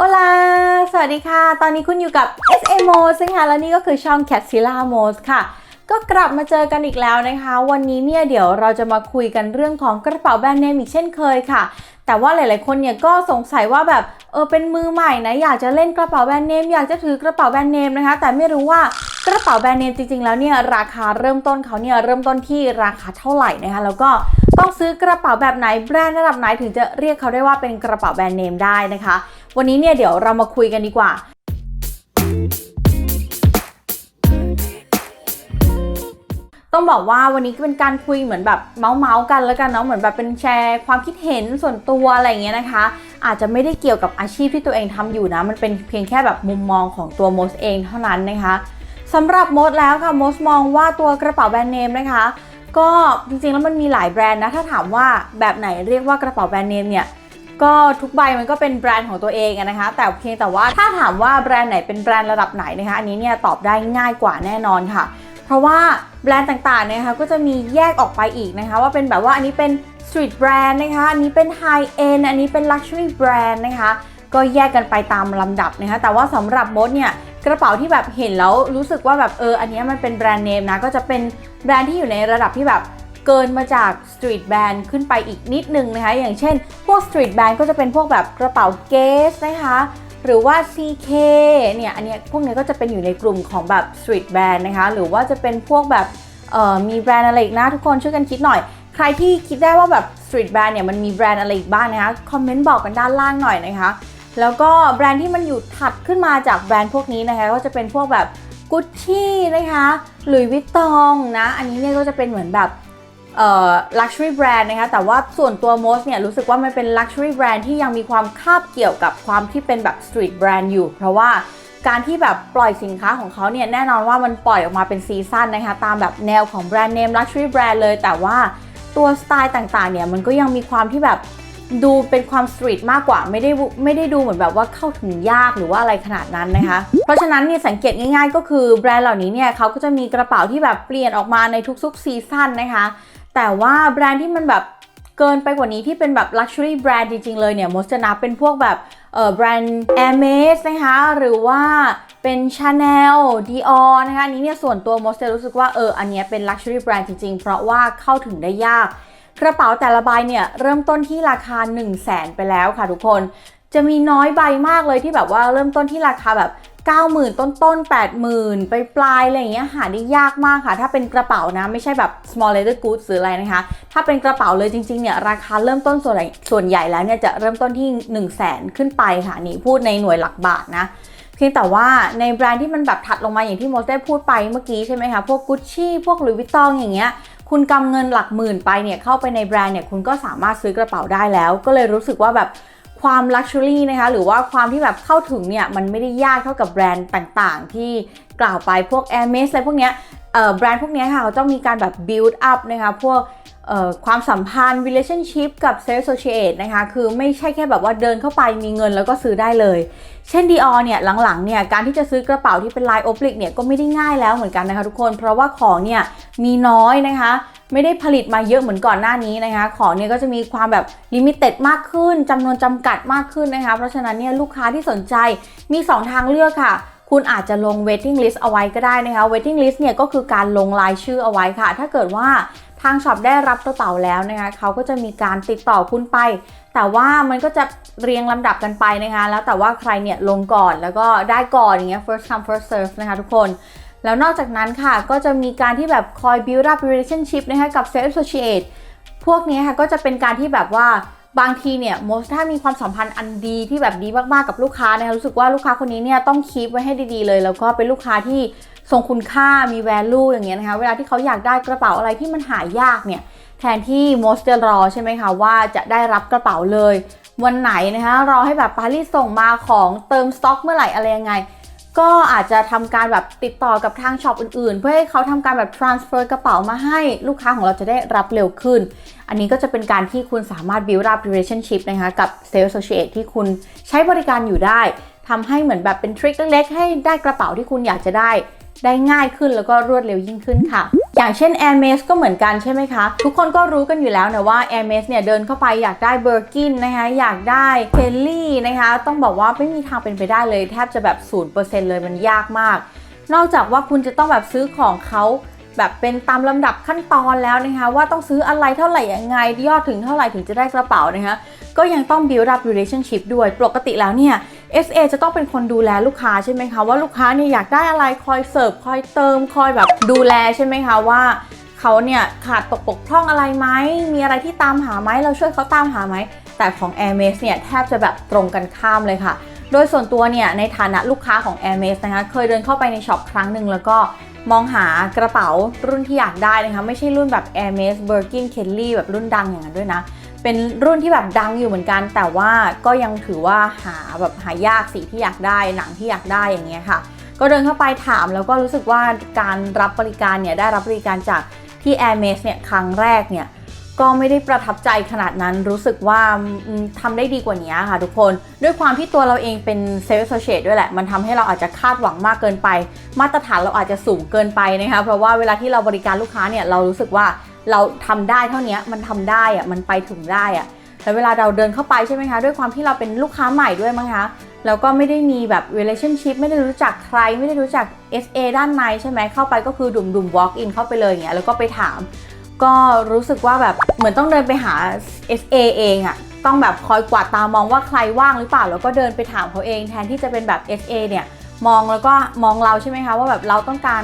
โอลา สวัสดีค่ะ ตอนนี้คุณอยู่กับ SA m o s นะคะและนี่ก็คือช่อง c a t s i l a m o s ค่ะ ก็กลับมาเจอกันอีกแล้วนะคะ วันนี้เนี่ยเดี๋ยวเราจะมาคุยกันเรื่องของกระเป๋าแบรนด์เนมอีกเช่นเคยค่ะ แต่ว่าหลาย ๆ คนเนี่ยก็สงสัยว่าแบบเออเป็นมือใหม่นะอยากจะเล่นกระเป๋าแบรนด์เนมอยากจะถือกระเป๋าแบรนด์เนมนะคะ แต่ไม่รู้ว่ากระเป๋าแบรนด์เนมจริง ๆ แล้วเนี่ยราคาเริ่มต้นเขาเนี่ยเริ่มต้นที่ราคาเท่าไหร่นะคะแล้วก็ต้องซื้อกระเป๋าแบบไหนแบรนด์ระดับไหนถึงจะเรียกเขาได้ว่าเป็นกระเป๋าแบรนด์เนมได้นะคะ วันนี้เนี่ยเดี๋ยวเรามาคุยกันดีกว่า ต้องบอกว่าวันนี้ก็เป็นการคุยเหมือนแบบเมาส์เมาส์กันแล้วกันเนาะเหมือนแบบเป็นแชร์ความคิดเห็นส่วนตัวอะไรอย่างเงี้ยนะคะ อาจจะไม่ได้เกี่ยวกับอาชีพที่ตัวเองทำอยู่นะ มันเป็นเพียงแค่แบบมุมมองของตัวโมสเองเท่านั้นนะคะสำหรับโมสแล้วค่ะโมสมองว่าตัวกระเป๋าแบรนด์เนมนะคะ ก็จริงๆแล้วมันมีหลายแบรนด์นะถ้าถามว่าแบบไหนเรียกว่ากระเป๋าแบรนด์เนมเนี่ย ก็ทุกใบมันก็เป็นแบรนด์ของตัวเองนะคะ แต่เพียงแต่ว่าถ้าถามว่าแบรนด์ไหนเป็นแบรนด์ระดับไหนนะคะ อันนี้เนี่ยตอบได้ง่ายกว่าแน่นอนค่ะ เพราะว่าแบรนด์ต่างๆนะคะก็จะมีแยกออกไปอีกนะคะ ว่าเป็นแบบว่าอันนี้เป็นสตรีทแบรนด์นะคะ อันนี้เป็นไฮเอ็นอันนี้เป็นลักชัวรี่แบรนด์นะคะ ก็แยกกันไปตามลำดับนะคะ แต่ว่าสำหรับมดเนี่ยกระเป๋าที่แบบเห็นแล้วรู้สึกว่าแบบเอออันนี้มันเป็นแบรนด์เนมนะก็จะเป็นแบรนด์ที่อยู่ในระดับที่แบบ เกินมาจากสตรีทแบรนด์ขึ้นไปอีกนิดนึงนะคะ อย่างเช่น พวกสตรีทแบรนด์ก็จะเป็นพวกแบบกระเป๋าเกสนะคะหรือว่า CK เนี่ย อันนี้พวกนี้ก็จะเป็นอยู่ในกลุ่มของแบบสตรีทแบรนด์นะคะ หรือว่าจะเป็นพวกแบบมีแบรนด์อะไรอีกนะทุกคนช่วยกันคิดหน่อย ใครที่คิดได้ว่าแบบสตรีทแบรนด์เนี่ยมันมีแบรนด์อะไรอีกบ้างนะคะ คอมเมนต์บอกกันด้านล่างหน่อยนะคะ แล้วก็แบรนด์ที่มันอยู่ถัดขึ้นมาจากแบรนด์พวกนี้นะคะ ก็จะเป็นพวกแบบกุชชี่นะคะหลุยวิตตองนะ อันนี้เนี่ยก็จะเป็นเหมือนแบบ เอ่อ luxury brand นะคะแต่ว่าส่วนตัว most เนี่ยรู้สึกว่ามันเป็น luxury brand ที่ยังมีความคาบเกี่ยวกับความที่เป็นแบบ street brand อยู่ เพราะว่าการที่แบบปล่อยสินค้าของเขาเนี่ยแน่นอนว่ามันปล่อยออกมาเป็นซีซั่นนะคะตามแบบแนวของแบรนด์เนม luxury brand เลย แต่ว่าตัวสไตล์ต่างๆเนี่ยมันก็ยังมีความที่แบบดูเป็นความสตรีทมากกว่าไม่ได้ไม่ได้ดูเหมือนแบบว่าเข้าถึงยากหรือว่าอะไรขนาดนั้นนะคะ เพราะฉะนั้นเนี่ยสังเกตง่ายๆ ก็คือแบรนด์เหล่านี้เนี่ยเขาก็จะมีกระเป๋าที่แบบเปลี่ยนออกมาในทุกๆซีซั่นนะคะ แต่ว่าแบรนด์ที่มันแบบเกินไปกว่านี้ที่เป็นแบบ luxury brand จริง ๆ เลยเนี่ยมดจะนับเป็นพวกแบบแบรนด์ Hermes นะคะ หรือว่าเป็น Chanel Dior นะคะอันนี้เนี่ยส่วนตัวมดจะรู้สึกว่าเอออันเนี้ยเป็น luxury brand จริง ๆ เพราะว่าเข้าถึงได้ยาก กระเป๋าแต่ละใบเนี่ยเริ่มต้นที่ราคา 1 0 0 0 0แสนไปแล้วค่ะทุกคน จะมีน้อยใบมากเลยที่แบบว่าเริ่มต้นที่ราคาแบบ 90,000 ต้นต้นๆ80,000 ไปปลายอะไรอย่างเงี้ยหาได้ยากมากค่ะ ถ้าเป็นกระเป๋านะ ไม่ใช่แบบ small leather goods หรืออะไรนะคะ ถ้าเป็นกระเป๋าเลยจริงๆเนี่ยราคาเริ่มต้นส่วนใหญ่ส่วนใหญ่แล้วเนี่ยจะเริ่มต้นที่ 1 0 0 0 0แสนขึ้นไปค่ะนี่พูดในหน่วยหลักบาทนะเพียงแต่ว่าในแบรนด์ที่มันแบบถัดลงมาอย่างที่โมสได้พูดไปเมื่อกี้ใช่ไหมคะ พวกกุชชี่พวกลุยวิตตองอย่างเงี้ย คุณกำเงินหลักหมื่นไปเนี่ยเข้าไปในแบรนด์เนี่ยคุณก็สามารถซื้อกระเป๋าได้แล้ว ก็เลยรู้สึกว่าแบบ ความลักชัวรี่นะคะ หรือว่าความที่แบบเข้าถึงเนี่ย มันไม่ได้ยากเท่ากับแบรนด์ต่างๆ ที่กล่าวไปพวก Hermes อะไรพวกเนี้ย แบรนด์พวกนี้ค่ะเขาต้องมีการแบบ build up นะคะพวกความสัมพันธ์ relationship กับ sales associate นะคะคือไม่ใช่แค่แบบว่าเดินเข้าไปมีเงินแล้วก็ซื้อได้เลย เช่น Dior เนี่ยหลังๆเนี่ยการที่จะซื้อกระเป๋าที่เป็นลายโอปลิกเนี่ยก็ไม่ได้ง่ายแล้วเหมือนกันนะคะทุกคน เพราะว่าของเนี่ยมีน้อยนะคะไม่ได้ผลิตมาเยอะเหมือนก่อนหน้านี้นะคะ ของเนี่ยก็จะมีความแบบลิมิเต็ดมากขึ้นจำนวนจำกัดมากขึ้นนะคะ เพราะฉะนั้นเนี่ยลูกค้าที่สนใจมี 2 ทางเลือกค่ะ คุณอาจจะลง waiting list เอาไว้ก็ได้นะคะ waiting list เนี่ยก็คือการลงรายชื่อเอาไว้ค่ะ ถ้าเกิดว่าทางช็อปได้รับกระเป๋าแล้วนะคะเขาก็จะมีการติดต่อคุณไป แต่ว่ามันก็จะเรียงลำดับกันไปนะคะ แล้วแต่ว่าใครเนี่ยลงก่อนแล้วก็ได้ก่อนอย่างเงี้ย first come first serve นะคะทุกคนแล้วนอกจากนั้นค่ะก็จะมีการที่แบบคอย build up relationship นะคะกับ sales associate พวกนี้ค่ะก็จะเป็นการที่แบบว่า บางทีเนี่ยโมสถ้ามีความสัมพันธ์อันดีที่แบบดีมากๆกับลูกค้านะคะรู้สึกว่าลูกค้าคนนี้เนี่ยต้องคีปไว้ให้ดีๆเลย แล้วก็เป็นลูกค้าที่ทรงคุณค่ามี value อย่างเงี้ยนะคะเวลาที่เขาอยากได้กระเป๋าอะไรที่มันหายากเนี่ยแทนที่โมสจะรอใช่ไหมคะว่าจะได้รับกระเป๋าเลย วันไหนนะคะรอให้แบบปารีสส่งมาของเติมสต็อกเมื่อไหร่อะไรยังไง ก็อาจจะทำการแบบติดต่อกับทางช็อปอื่นๆ เพื่อให้เขาทำการแบบ transfer กระเป๋ามาให้ลูกค้าของเราจะได้รับเร็วขึ้น อันนี้ก็จะเป็นการที่คุณสามารถ build up relationship นะคะกับ sales associate ที่คุณใช้บริการอยู่ได้ทำให้เหมือนแบบเป็นทริคเล็กๆให้ได้กระเป๋าที่คุณอยากจะได้ ได้ง่ายขึ้นแล้วก็รวดเร็วยิ่งขึ้นค่ะ อย่างเช่น Air m e s ก็เหมือนกันใช่ไหมคะ ทุกคนก็รู้กันอยู่แล้วนะว่า Air m e s เนี่ยเดินเข้าไปอยากได้เบอร์กินนะคะอยากได้เคลลี่นะคะต้องบอกว่าไม่มีทางเป็นไปได้เลยแทบจะแบบ 0%เลยมันยากมาก นอกจากว่าคุณจะต้องแบบซื้อของเขาแบบเป็นตามลำดับขั้นตอนแล้วนะคะว่าต้องซื้ออะไรเท่าไหร่ยังไงยอดถึงเท่าไหร่ถึงจะได้กระเป๋านะคะก็ยังต้อง build up relationship ด้วยปกติแล้วเนี่ย SA จะต้องเป็นคนดูแลลูกค้าใช่ไหมคะว่าลูกค้าเนี่ยอยากได้อะไรคอยเสิร์ฟคอยเติมคอยแบบดูแลใช่ไหมคะว่าเขาเนี่ยขาดตกบกพร่องอะไรไหมมีอะไรที่ตามหาไหมเราช่วยเขาตามหาไหมแต่ของ a i r m e s เนี่ยแทบจะแบบตรงกันข้ามเลยค่ะ โดยส่วนตัวเนี่ยในฐานะลูกค้าของ a i r m e s นะคะเคยเดินเข้าไปในช็อปครั้งหนึ่งแล้วก็มองหากระเป๋ารุ่นที่อยากได้นะคะ ไม่ใช่รุ่นแบบ a i r m e s Birkin Kelly แบบรุ่นดังอย่างนั้นด้วยนะ เป็นรุ่นที่แบบดังอยู่เหมือนกัน แต่ว่าก็ยังถือว่าหาแบบหายากสีที่อยากได้หนังที่อยากได้อย่างเงี้ยค่ะ ก็เดินเข้าไปถามแล้วก็รู้สึกว่าการรับบริการเนี่ยได้รับบริการจากที่ Air m e s เนี่ยครั้งแรกเนี่ยก็ไม่ได้ประทับใจขนาดนั้นรู้สึกว่าอืมทำได้ดีกว่านี้ค่ะทุกคน ด้วยความที่ตัวเราเองเป็นเซลล์โซเชตด้วยแหละ มันทำให้เราอาจจะคาดหวังมากเกินไป มาตรฐานเราอาจจะสูงเกินไปนะคะเพราะว่าเวลาที่เราบริการลูกค้าเนี่ยเรารู้สึกว่า เราทำได้เท่านี้มันทำได้อะมันไปถึงได้อะแต่เวลาเราเดินเข้าไปใช่ไหมคะด้วยความที่เราเป็นลูกค้าใหม่ด้วยมั้งคะแล้วก็ไม่ได้มีแบบ relationship ไม่ได้รู้จักใคร ไม่ได้รู้จัก SA ด้านในใช่ไหมเข้าไปก็คือดุมๆ walk in เข้าไปเลยอย่างเงี้ยแล้วก็ไปถาม ก็รู้สึกว่าแบบเหมือนต้องเดินไปหา SA เองอะต้องแบบคอยกวาดตามองว่าใครว่างหรือเปล่า แล้วก็เดินไปถามเขาเองแทนที่จะเป็นแบบ SA เนี่ยมองแล้วก็มองเราใช่ไหมคะว่าแบบเราต้องการ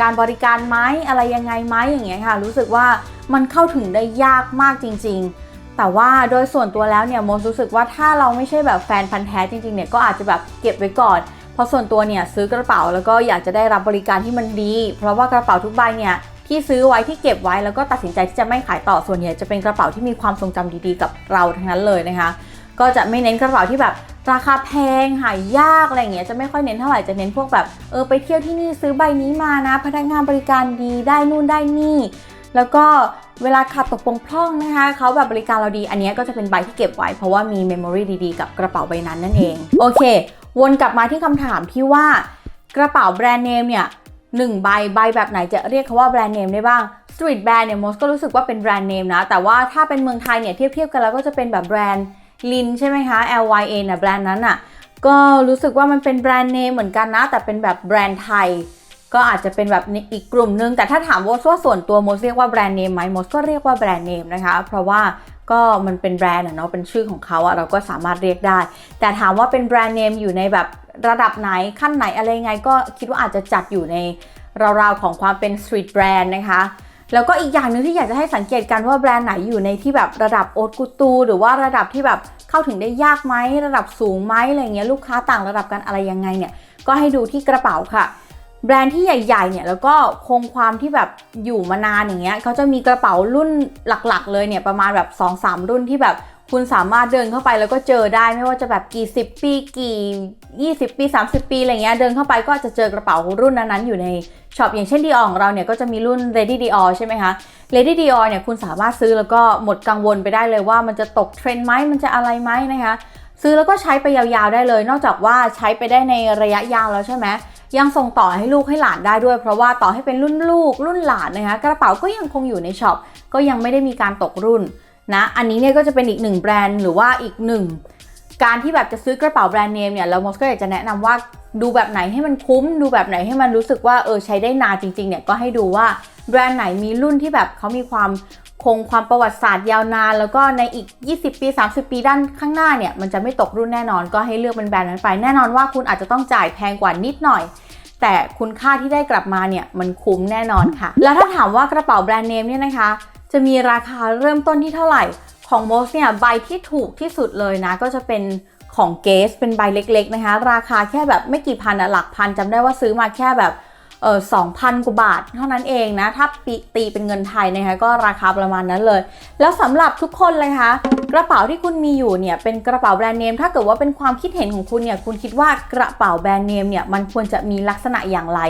การบริการไหมอะไรยังไงไหมอย่างเงี้ยค่ะ รู้สึกว่ามันเข้าถึงได้ยากมากจริง ๆ แต่ว่าโดยส่วนตัวแล้วเนี่ยโมรู้สึกว่าถ้าเราไม่ใช่แบบแฟนพันธ์แท้จริงๆเนี่ยก็อาจจะแบบเก็บไว้ก่อนเพราะส่วนตัวเนี่ยซื้อกระเป๋าแล้วก็อยากจะได้รับบริการที่มันดี เพราะว่ากระเป๋าทุกใบเนี่ยที่ซื้อไว้ที่เก็บไว้แล้วก็ตัดสินใจที่จะไม่ขายต่อส่วนใหญ่จะเป็นกระเป๋าที่มีความทรงจำดีๆ กับเราทั้งนั้นเลยนะคะ ก็จะไม่เน้นกระเป๋าที่แบบราคาแพงหายากอะไรอย่างเงี้ยจะไม่ค่อยเน้นเท่าไหร่จะเน้นพวกแบบเออไปเที่ยวที่นี่ซื้อใบนี้มานะ พนักงานบริการดีได้นู่นได้นี่ แล้วก็เวลาขาดตกบกพร่องนะคะเขาแบบบริการเราดี อันนี้ก็จะเป็นใบที่เก็บไว้เพราะว่ามีเมมโมรีดีๆ กับกระเป๋าใบนั้นนั่นเอง โอเค วนกลับมาที่คำถามที่ว่ากระเป๋าแบรนด์เนมเนี่ยหนึ่งใบใบแบบไหนจะเรียกเขาว่าแบรนด์เนมได้บ้างสตรีทแบรนด์เนี่ยมอสก็รู้สึกว่าเป็นแบรนด์เนมนะแต่ว่าถ้าเป็นเมืองไทยเนี่ยเทียบๆกันแล้วก็จะเป็นแบบแบรนด์ ลินใช่ไหมคะ L Y A นะแบรนด์นั้นอะก็รู้สึกว่ามันเป็นแบรนด์เนมเหมือนกันนะ แต่เป็นแบบแบรนด์ไทย ก็อาจจะเป็นแบบอีกกลุ่มนึง แต่ถ้าถามว่าว่าส่วนตัวโมสเรียกว่าแบรนด์เนมไหมโมสก็เรียกว่าแบรนด์เนมนะคะ เพราะว่าก็มันเป็นแบรนด์เนาะเป็นชื่อของเขาอะเราก็สามารถเรียกได้ แต่ถามว่าเป็นแบรนด์เนมอยู่ในแบบระดับไหนขั้นไหนอะไรไง ก็คิดว่าอาจจะจัดอยู่ในราวๆของความเป็นสตรีทแบรนด์นะคะ แล้วก็อีกอย่างหนึ่งที่อยากจะให้สังเกตกันว่าแบรนด์ไหนอยู่ในที่แบบระดับโอตกูตูหรือว่าระดับที่แบบเข้าถึงได้ยากไหมระดับสูงไหมอะไรเงี้ยลูกค้าต่างระดับกันอะไรยังไงเนี่ยก็ให้ดูที่กระเป๋าค่ะ แบรนด์ที่ใหญ่ๆเนี่ยแล้วก็คงความที่แบบอยู่มานานอย่างเงี้ยเขาจะมีกระเป๋ารุ่นหลักๆ เลยเนี่ยประมาณแบบ 2-3 รุ่นที่แบบ คุณสามารถเดินเข้าไปแล้วก็เจอได้ไม่ว่าจะแบบกี่สิบปีกี่ 20 ปี 30 ปีอะไรเงี้ยเดินเข้าไปก็จะเจอกระเป๋ารุ่นนั้นๆอยู่ในช็อปอย่างเช่นดีออของเราเนี่ยก็จะมีรุ่น Lady Dior ใช่ไหมคะ Lady Dior เนี่ยคุณสามารถซื้อแล้วก็หมดกังวลไปได้เลยว่ามันจะตกเทรนด์ไหมมันจะอะไรไหมนะคะ ซื้อแล้วก็ใช้ไปยาวๆได้เลย นอกจากว่าใช้ไปได้ในระยะยาวแล้วใช่ไหมยังส่งต่อให้ลูกให้หลานได้ด้วย เพราะว่าต่อให้เป็นรุ่นลูกรุ่นหลานนะคะกระเป๋าก็ยังคงอยู่ในช็อปก็ยังไม่ได้มีการตกรุ่น นะ อันนี้เนี่ยก็จะเป็นอีกหนึ่งแบรนด์หรือว่าอีกหนึ่งการที่แบบจะซื้อกระเป๋าแบรนด์เนมเนี่ยเรามอสก็อยากจะแนะนำว่าดูแบบไหนให้มันคุ้ม ดูแบบไหนให้มันรู้สึกว่าเออใช้ได้นานจริงๆเนี่ยก็ให้ดูว่าแบรนด์ไหนมีรุ่นที่แบบเขามีความคงความประวัติศาสตร์ยาวนาน แล้วก็ในอีก 20 ปี 30 ปีด้านข้างหน้าเนี่ยมันจะไม่ตกรุ่นแน่นอนก็ให้เลือกเป็นแบรนด์นั้นไป แน่นอนว่าคุณอาจจะต้องจ่ายแพงกว่านิดหน่อย แต่คุณค่าที่ได้กลับมาเนี่ยมันคุ้มแน่นอนค่ะ แล้วถ้าถามว่ากระเป๋าแบรนด์เนมเนี่ยนะคะ จะมีราคาเริ่มต้นที่เท่าไหร่ ของโมสเนี่ยใบที่ถูกที่สุดเลยนะ ก็จะเป็นของเกสเป็นใบเล็กๆนะคะ ราคาแค่แบบไม่กี่พันอะหลักพันจำได้ว่าซื้อมาแค่แบบเออสองพันกว่าบาทเท่านั้นเองนะ ถ้าปีตีเป็นเงินไทยนะคะก็ราคาประมาณนั้นเลย แล้วสำหรับทุกคนเลยคะกระเป๋าที่คุณมีอยู่เนี่ยเป็นกระเป๋าแบรนด์เนมถ้าเกิดว่าเป็นความคิดเห็นของคุณเนี่ยคุณคิดว่ากระเป๋าแบรนด์เนมเนี่ยมันควรจะมีลักษณะอย่างไร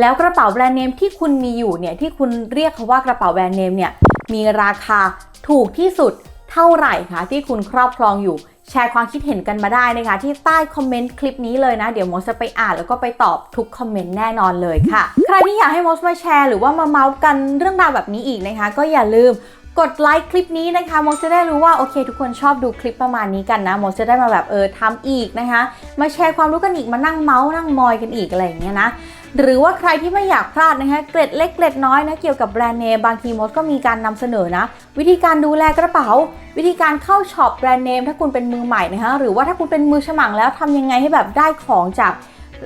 แล้วกระเป๋าแบรนด์เนมที่คุณมีอยู่เนี่ยที่คุณเรียกเขาว่ากระเป๋าแบรนด์เนมเนี่ย มีราคาถูกที่สุดเท่าไหร่คะที่คุณครอบครองอยู่ แชร์ความคิดเห็นกันมาได้นะคะ ที่ใต้คอมเมนต์คลิปนี้เลยนะ เดี๋ยวโมสจะไปอ่านแล้วก็ไปตอบทุกคอมเมนต์แน่นอนเลยค่ะ ใครที่อยากให้โมสมาแชร์หรือว่ามาเมาส์กันเรื่องราวแบบนี้อีกนะคะ ก็อย่าลืมกดไลค์คลิปนี้นะคะโมสจะได้รู้ว่าโอเค ทุกคนชอบดูคลิปประมาณนี้กันนะโมสจะได้มาแบบเออทำอีกนะคะ มาแชร์ความรู้กันอีกมานั่งเมาส์นั่งมอยกันอีกอะไรอย่างเงี้ยนะ หรือว่าใครที่ไม่อยากพลาดนะคะเกร็ดเล็กเกร็ดน้อยนะเกี่ยวกับแบรนด์เนมบางทีมดก็มีการนำเสนอนะ วิธีการดูแลกระเป๋า วิธีการเข้าช็อปแบรนด์เนมถ้าคุณเป็นมือใหม่นะคะหรือว่าถ้าคุณเป็นมือฉมังแล้วทำยังไงให้แบบได้ของจาก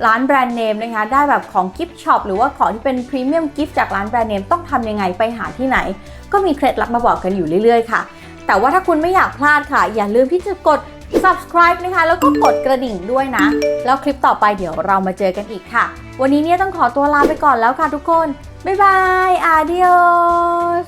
ร้านแบรนด์เนมนะคะได้แบบของกิฟต์ช็อปหรือว่าของที่เป็นพรีเมียมกิฟต์จากร้านแบรนด์เนมต้องทำยังไงไปหาที่ไหน ก็มีเคล็ดลับมาบอกกันอยู่เรื่อยๆค่ะ แต่ว่าถ้าคุณไม่อยากพลาดค่ะ อย่าลืมที่จะกด subscribe นะคะ แล้วก็กดกระดิ่งด้วยนะ แล้วคลิปต่อไปเดี๋ยวเรามาเจอกันอีกค่ะ วันนี้เนี่ยต้องขอตัวลาไปก่อนแล้วค่ะทุกคน บ๊ายบาย adios